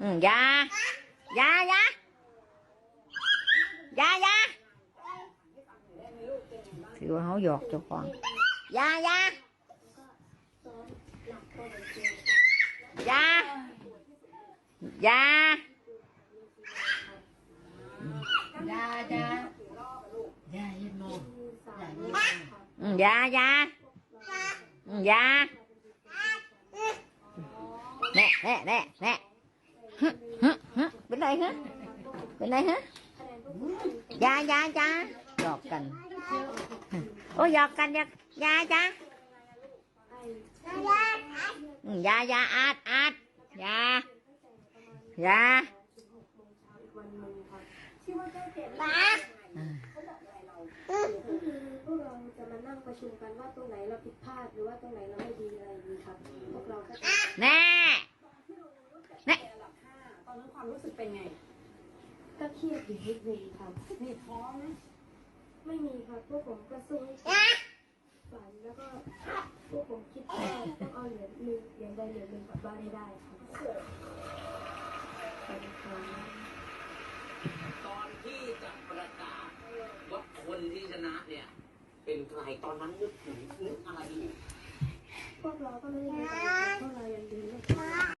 อืมอยาอยาอยาอยาอยาถือว่าเข แน่แน่แน่แน่ฮึฮึฮึเป็นไรฮะเป็นไรฮะยายาอยาหยอกกัน โอ้หยอกกันยายาอยายายาอาดอาดอยาอยาพวกเราจะมานั่งประชุมกันว่าตรงไหนเราผิดพลาดหรือว่าตรงไหนเราไม่ดีอะไรอย่างนี้ครับพวกเราก็แน่ ความรู้สึกเป็นไง ก็เครียดอยู่นิดนึงครับ มีท้อไหมไม่มีครับพวกผมก็สู้ให้ฝันแล้วก็พวกผมคิดว่าต้องเอาเหรียญหนึ่งเหรียญใดเหรียญหนึ่งกลับบ้านให้ได้ครับขอบคุณครับตอนที่จะประกาศว่าคนที่ชนะเนี่ย เป็นใครตอนนั้นนึกถึงนึกอะไรอยู่พวกเราก็ไม่ได้มีอะไรพวกเรายังดีไม่